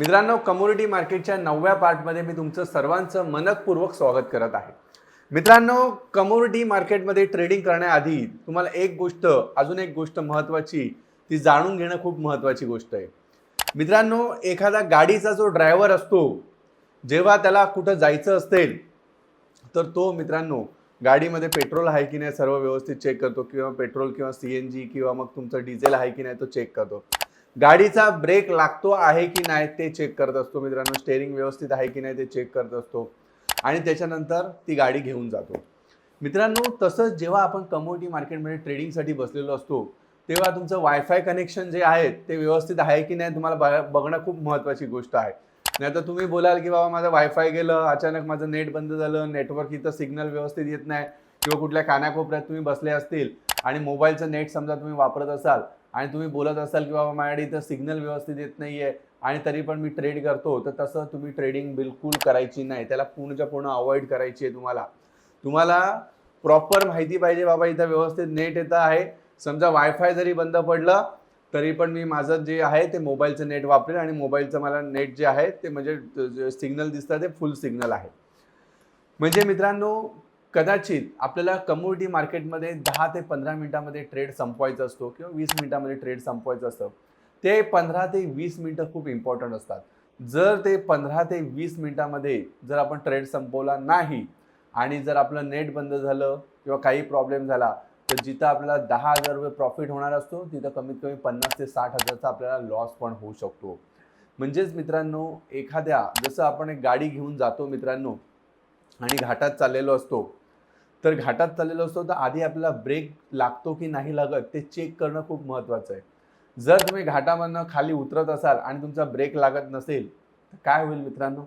मित्रांनो कम्युनिटी मार्केटच्या नवव्या पार्टमध्ये मी तुमचं सर्वांचं मनकपूर्वक स्वागत करत आहे. मित्रांनो कम्युनिटी मार्केटमध्ये ट्रेडिंग करण्याआधी तुम्हाला एक गोष्ट अजून एक गोष्ट महत्त्वाची ती जाणून घेणं खूप महत्त्वाची गोष्ट आहे. मित्रांनो एखादा गाडीचा जो ड्रायव्हर असतो जेव्हा त्याला कुठं जायचं असेल तर तो मित्रांनो गाडीमध्ये पेट्रोल आहे की नाही सर्व व्यवस्थित चेक करतो किंवा पेट्रोल किंवा सी एन जी किंवा मग तुमचं डिझेल आहे की नाही तो चेक करतो. गाडीचा ब्रेक लागतो आहे की नाही ते चेक करत असतो मित्रांनो. स्टेअरिंग व्यवस्थित आहे की नाही ते चेक करत असतो. आणि त्याच्यानंतर ती गाडी घेऊन जातो. मित्रांनो तसंच जेव्हा आपण कमोडिटी मार्केटमध्ये ट्रेडिंगसाठी बसलेलो असतो तेव्हा तुमचं वायफाय कनेक्शन जे आहे ते व्यवस्थित आहे की नाही तुम्हाला बघणं खूप महत्त्वाची गोष्ट आहे. नाही तर तुम्ही बोलाल की बाबा माझं वायफाय गेलं अचानक माझं नेट बंद झालं नेटवर्क इथं सिग्नल व्यवस्थित येत नाही किंवा कुठल्या कानाकोपऱ्यात तुम्ही बसले असतील आणि मोबाईलचं नेट समजा तुम्ही वापरत असाल आणि तुम्ही बोलत असाल की बाबा माझ्याकडे इथं सिग्नल व्यवस्थित येत नाही आहे आणि तरी पण मी ट्रेड करतो तर तसं तुम्ही ट्रेडिंग बिलकुल करायची नाही. त्याला पूर्णच्या पूर्ण अवॉइड करायची आहे तुम्हाला. तुम्हाला प्रॉपर माहिती पाहिजे बाबा इथं व्यवस्थित नेट येतं आहे. समजा वायफाय जरी बंद पडलं तरी पण मी माझं जे आहे ते मोबाईलचं नेट वापरेल आणि मोबाईलचं मला नेट जे आहे ते म्हणजे सिग्नल दिसतं ते फुल सिग्नल आहे. म्हणजे मित्रांनो कदाचित आपल्याला कमोडिटी मार्केटमध्ये दहा ते पंधरा मिनिटामध्ये ट्रेड संपवायचा असतो किंवा वीस मिनिटामध्ये ट्रेड संपवायचं असतं. ते पंधरा ते वीस मिनटं खूप इम्पॉर्टंट असतात. जर ते पंधरा ते वीस मिनिटामध्ये जर आपण ट्रेड संपवला नाही आणि जर आपलं नेट बंद झालं किंवा काही प्रॉब्लेम झाला तर जिथं आपल्याला दहा हजार रुपये प्रॉफिट होणार असतो तिथं कमीत कमी पन्नास ते साठ हजारचा आपल्याला लॉस पण होऊ शकतो. म्हणजेच मित्रांनो एखाद्या जसं आपण एक गाडी घेऊन जातो मित्रांनो आणि घाटात चाललेलो असतो तर घाटात चाललेलो असतो तर आधी आपल्याला ब्रेक लागतो की नाही लागत ते चेक करणं खूप महत्त्वाचं आहे. जर तुम्ही घाटामधनं खाली उतरत असाल आणि तुमचा ब्रेक लागत नसेल तर काय होईल मित्रांनो?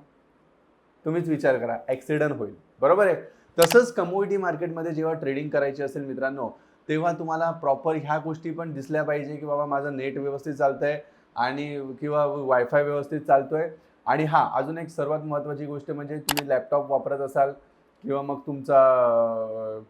तुम्हीच विचार करा ॲक्सिडंट होईल. बरोबर आहे? तसंच कमोडिटी मार्केटमध्ये जेव्हा ट्रेडिंग करायची असेल मित्रांनो तेव्हा तुम्हाला प्रॉपर ह्या गोष्टी पण दिसल्या पाहिजे की बाबा माझं नेट व्यवस्थित चालतं आहे आणि किंवा वायफाय व्यवस्थित चालतो आहे आणि हां अजून एक सर्वात महत्त्वाची गोष्ट म्हणजे तुम्ही लॅपटॉप वापरत असाल किंवा मग तुमचा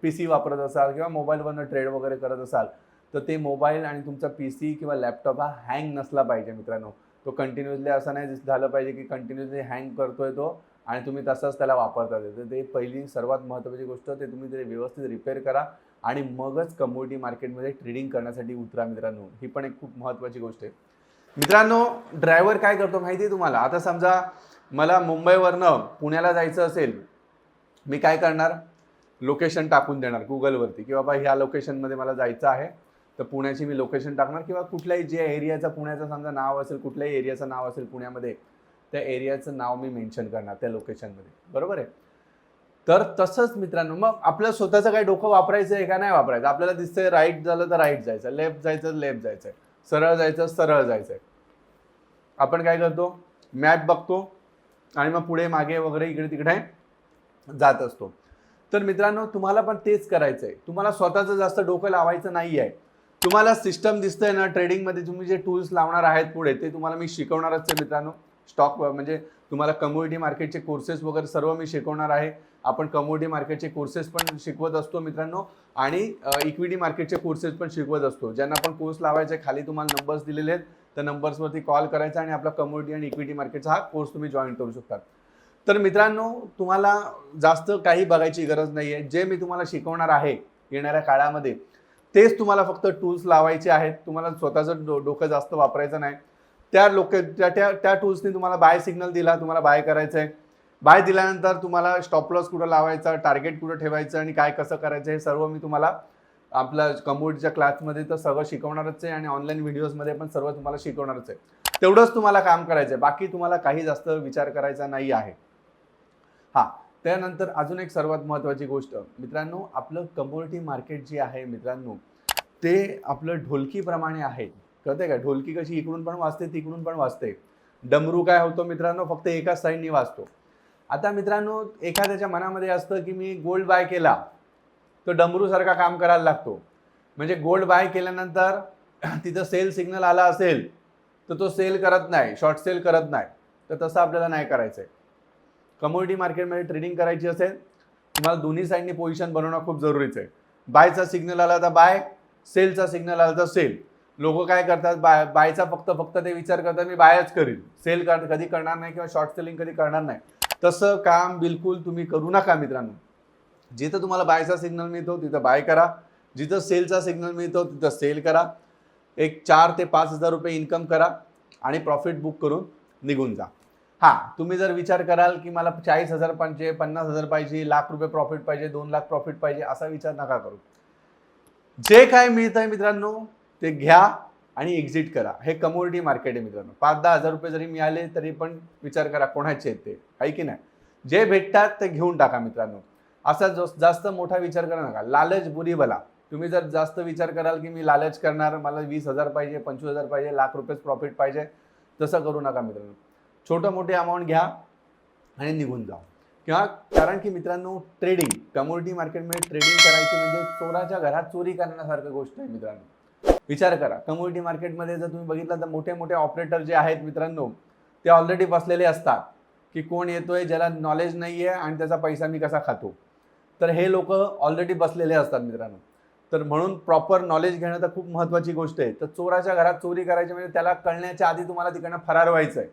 पी सी वापरत असाल किंवा मोबाईलवरनं ट्रेड वगैरे करत असाल तर ते मोबाईल आणि तुमचा पी सी किंवा लॅपटॉप हा हँग नसला पाहिजे मित्रांनो. तो कंटिन्युअसली असं नाही झालं पाहिजे की कंटिन्युअसली हँग करतोय तो आणि तुम्ही तसंच त्याला वापरता. तर ते पहिली सर्वात महत्त्वाची गोष्ट ते तुम्ही ते व्यवस्थित रिपेअर करा आणि मगच कमोडिटी मार्केटमध्ये ट्रेडिंग करण्यासाठी उतरा मित्रांनो. ही पण एक खूप महत्त्वाची गोष्ट आहे. मित्रांनो ड्रायव्हर काय करतो माहिती आहे तुम्हाला? आता समजा मला मुंबईवरनं पुण्याला जायचं असेल मी काय करणार? लोकेशन टाकून देणार गुगलवरती की बाबा ह्या लोकेशनमध्ये मला जायचं आहे तर पुण्याची मी लोकेशन टाकणार. किंवा कुठल्याही जे एरियाचं पुण्याचं समजा नाव असेल कुठल्याही एरियाचं नाव असेल पुण्यामध्ये त्या एरियाचं नाव मी मेन्शन करणार त्या लोकेशनमध्ये बरोबर आहे? तर तसंच मित्रांनो मग आपलं स्वतःचं काही डोकं वापरायचं आहे का? नाही वापरायचं. आपल्याला दिसतंय राईट झालं तर राईट जायचं लेफ्ट जायचं लेफ्ट जायचं सरळ जायचं सरळ जायचं. आपण काय करतो? मॅप बघतो आणि मग पुढे मागे वगैरे इकडे तिकडे जात असतो. तर मित्रांनो तुम्हाला पण तेच करायचं आहे तुम्हाला स्वतःचं जास्त डोकं लावायचं नाही आहे तुम्हाला सिस्टम दिसतंय ना ट्रेडिंगमध्ये तुम्ही जे टूल्स लावणार आहेत पुढे ते तुम्हाला मी शिकवणारच आहे मित्रांनो. स्टॉक म्हणजे तुम्हाला कम्युनिटी मार्केटचे कोर्सेस वगैरे सर्व मी शिकवणार आहे. आपण कम्युनिटी मार्केटचे कोर्सेस पण शिकवत असतो मित्रांनो. आणि इक्विटी मार्केटचे कोर्सेस पण शिकवत असतो. ज्यांना पण कोर्स लावायचे खाली तुम्हाला नंबर्स दिलेले आहेत. त्या नंबर्सवरती कॉल करायचा आणि आपला कम्युनिटी आणि इक्विटी मार्केटचा हा कोर्स तुम्ही जॉईन करू शकता. तर मित्रांनो तुम्हाला जास्त काही बघायची गरज नाही आहे जे मी तुम्हाला शिकवणार आहे येणाऱ्या काळामध्ये तेच तुम्हाला फक्त टूल्स लावायचे आहेत. तुम्हाला स्वतःचं डो डोकं जास्त वापरायचं नाही. त्या लोक त्या त्या त्या टूल्सनी तुम्हाला बाय सिग्नल दिला तुम्हाला बाय करायचं आहे बाय दिल्यानंतर तुम्हाला स्टॉप लॉस कुठं लावायचा टार्गेट कुठं ठेवायचं आणि काय कसं करायचं हे सर्व मी तुम्हाला आपल्या कम्प्युटरच्या क्लासमध्ये तर सगळं शिकवणारच आहे आणि ऑनलाईन व्हिडिओजमध्ये पण सर्व तुम्हाला शिकवणारच आहे. तेवढंच तुम्हाला काम करायचं आहे बाकी तुम्हाला काही जास्त विचार करायचा नाही आहे. हां त्यानंतर अजून एक सर्वात महत्त्वाची गोष्ट. मित्रांनो आपलं कम्युनिटी मार्केट जे आहे मित्रांनो ते आपलं ढोलकीप्रमाणे आहे. कळतंय का? ढोलकी कशी इकडून पण वाजते तिकडून पण वाजते. डमरू काय होतो मित्रांनो? फक्त एकाच साईडनी वाजतो. आता मित्रांनो एखाद्याच्या मनामध्ये असतं की मी गोल्ड बाय केला तो डमरूसारखा काम करायला लागतो. म्हणजे गोल्ड बाय केल्यानंतर तिथं सेल सिग्नल आला असेल तर तो सेल करत नाही शॉर्ट सेल करत नाही. तर तसं आपल्याला नाही करायचं आहे कमोडिटी मार्केटमध्ये ट्रेडिंग करायची असेल तुम्हाला दोन्ही साईडनी पोझिशन बनवणं खूप जरुरीचं आहे. बायचा सिग्नल आला तर बाय सेलचा सिग्नल आला तर सेल लोक काय करतात बाय बायचा फक्त फक्त ते विचार करतात मी बायच करीन. सेल कर कधी करणार नाही किंवा शॉर्ट सेलिंग कधी करणार नाही. तसं काम बिलकुल तुम्ही करू नका मित्रांनो. जिथं तुम्हाला बायचा सिग्नल मिळतो तिथं बाय करा. जिथं सेलचा सिग्नल मिळतो तिथं सेल करा. एक चार ते पाच हजार रुपये इन्कम करा आणि प्रॉफिट बुक करून निघून जा. हा तुम्ही जर विचार कराल की मला चाळीस हजार पाहिजे पन्नास हजार पाहिजे लाख रुपये प्रॉफिट पाहिजे दोन लाख प्रॉफिट पाहिजे असा विचार नका करू. जे काय मिळत आहे मित्रांनो ते घ्या आणि एक्झिट करा. हे कमोडिटी मार्केट आहे मित्रांनो. पाच दहा हजार रुपये जरी मिळाले तरी पण विचार करा कोणाचे आहेत ते. आहे की नाही? जे भेटतात ते घेऊन टाका मित्रांनो. असा जो जास्त मोठा विचार करा नका. लालच बुरी बला. तुम्ही जर जास्त विचार कराल की मी लालच करणार मला वीस हजार पाहिजे पंचवीस हजार पाहिजे लाख रुपयेच प्रॉफिट पाहिजे तसं करू नका मित्रांनो. छोटं मोठे अमाऊंट घ्या आणि निघून जा. किंवा कारण की मित्रांनो ट्रेडिंग कमोडिटी मार्केटमध्ये ट्रेडिंग करायची म्हणजे चोराच्या घरात चोरी करण्यासारखं गोष्ट आहे मित्रांनो. विचार करा कमोडिटी मार्केटमध्ये जर तुम्ही बघितलं तर मोठे मोठे ऑपरेटर जे आहेत मित्रांनो ते ऑलरेडी बसलेले असतात की कोण येतोय ज्याला नॉलेज नाही आहे आणि त्याचा पैसा मी कसा खातो. तर हे लोक ऑलरेडी बसलेले असतात मित्रांनो. तर म्हणून प्रॉपर नॉलेज घेणं तर खूप महत्त्वाची गोष्ट आहे. तर चोराच्या घरात चोरी करायची म्हणजे त्याला कळण्याच्या आधी तुम्हाला तिकडनं फरार व्हायचं आहे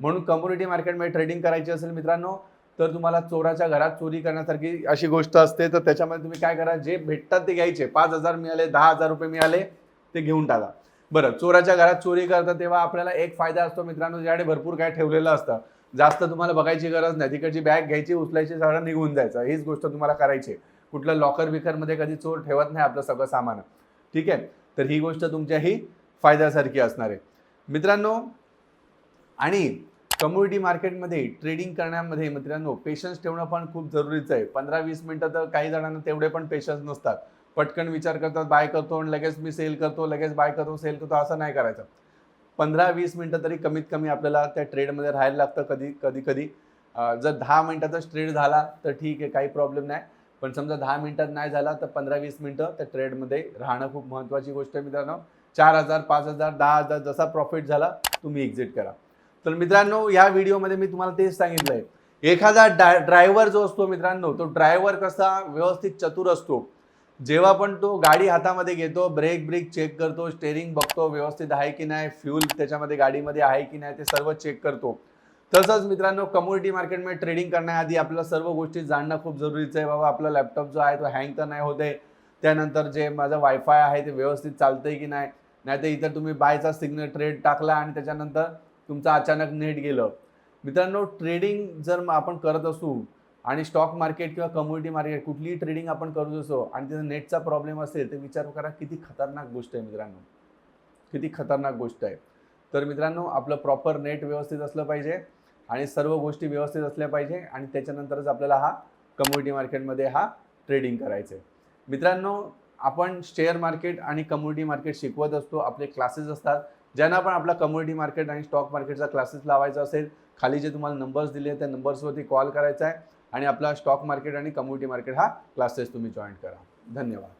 म्हणून कम्युनिटी मार्केटमध्ये ट्रेडिंग करायची असेल मित्रांनो तर तुम्हाला चोराच्या घरात चोरी करण्यासारखी अशी गोष्ट असते. तर त्याच्यामध्ये तुम्ही काय करा जे भेटतात ते घ्यायचे. पाच हजार मिळाले दहा हजार रुपये मिळाले ते घेऊन टाका. बरं चोराच्या घरात चोरी करतात तेव्हा आपल्याला एक फायदा असतो मित्रांनो ज्याकडे भरपूर काय ठेवलेलं असतं. जास्त तुम्हाला बघायची गरज नाही. तिकडची बॅग घ्यायची उचलायची सगळं निघून जायचं. हीच गोष्ट तुम्हाला करायची. आहे. कुठलं लॉकर बिकरमध्ये कधी चोर ठेवत नाही आपलं सगळं सामान. ठीक आहे? तर ही गोष्ट तुमच्याही फायद्यासारखी असणार आहे. मित्रांनो आणि कम्युनिटी मार्केटमध्ये ट्रेडिंग करण्यामध्ये मित्रांनो पेशन्स ठेवणं पण खूप जरुरीचं आहे. पंधरा वीस मिनटं तर काही जणांना तेवढे पण पेशन्स नसतात. पटकन विचार करतात बाय करतो आणि लगेच मी सेल करतो लगेच बाय करतो सेल करतो असं नाही करायचं. पंधरा वीस मिनटं तरी कमीत कमी आपल्याला त्या ट्रेडमध्ये राहायला लागतं कधी कधी कधी. जर दहा मिनटाचाच ट्रेड झाला तर ठीक आहे काही प्रॉब्लेम नाही. पण समजा दहा मिनटात नाही झाला तर पंधरा वीस मिनटं त्या ट्रेडमध्ये राहणं खूप महत्त्वाची गोष्ट आहे मित्रांनो. चार हजार पाच हजार दहा हजार जसा प्रॉफिट झाला तुम्ही एक्झिट करा. तर मित्रांनो या व्हिडिओमध्ये मी तुम्हाला तेच सांगितलं आहे एखादा डाय ड्रायव्हर जो असतो मित्रांनो तो ड्रायव्हर कसा व्यवस्थित चतुर असतो. जेव्हा पण तो गाडी हातामध्ये घेतो ब्रेक ब्रेक चेक करतो स्टेरिंग बघतो व्यवस्थित आहे की नाही फ्यूल त्याच्यामध्ये गाडीमध्ये आहे की नाही ते सर्व चेक करतो. तसंच मित्रांनो कम्युनिटी मार्केटमध्ये ट्रेडिंग करण्याआधी आपल्याला सर्व गोष्टी जाणणं खूप जरुरीचं आहे. बाबा आपला लॅपटॉप जो आहे तो हँग तर नाही होत आहे त्यानंतर जे माझं वायफाय आहे ते व्यवस्थित चालतंय की नाही? नाहीतर इतर तुम्ही बायचा सिग्नल ट्रेड टाकला आणि त्याच्यानंतर तुमचं अचानक नेट गेलं. मित्रांनो ट्रेडिंग जर आपण करत असू आणि स्टॉक मार्केट किंवा कम्युनिटी मार्केट कुठलीही ट्रेडिंग आपण करत असो आणि तिथं नेटचा प्रॉब्लेम असेल तर विचार करा किती खतरनाक गोष्ट आहे मित्रांनो. किती खतरनाक गोष्ट आहे. तर मित्रांनो आपलं प्रॉपर नेट व्यवस्थित असलं पाहिजे आणि सर्व गोष्टी व्यवस्थित असल्या पाहिजे आणि त्याच्यानंतरच आपल्याला हा कम्युनिटी मार्केटमध्ये हा ट्रेडिंग करायचं आहे. मित्रांनो आपण शेअर मार्केट आणि कम्युनिटी मार्केट शिकवत असतो आपले क्लासेस असतात. ज्यांना पण आपला कम्युनिटी मार्केट आणि स्टॉक मार्केटचा क्लासेस लावायचा असेल खाली जे तुम्हाला नंबर्स दिले त्या नंबर्सवरती कॉल करायचा आहे आणि आपला स्टॉक मार्केट आणि कम्युनिटी मार्केट हा क्लासेस तुम्ही जॉईन करा. धन्यवाद.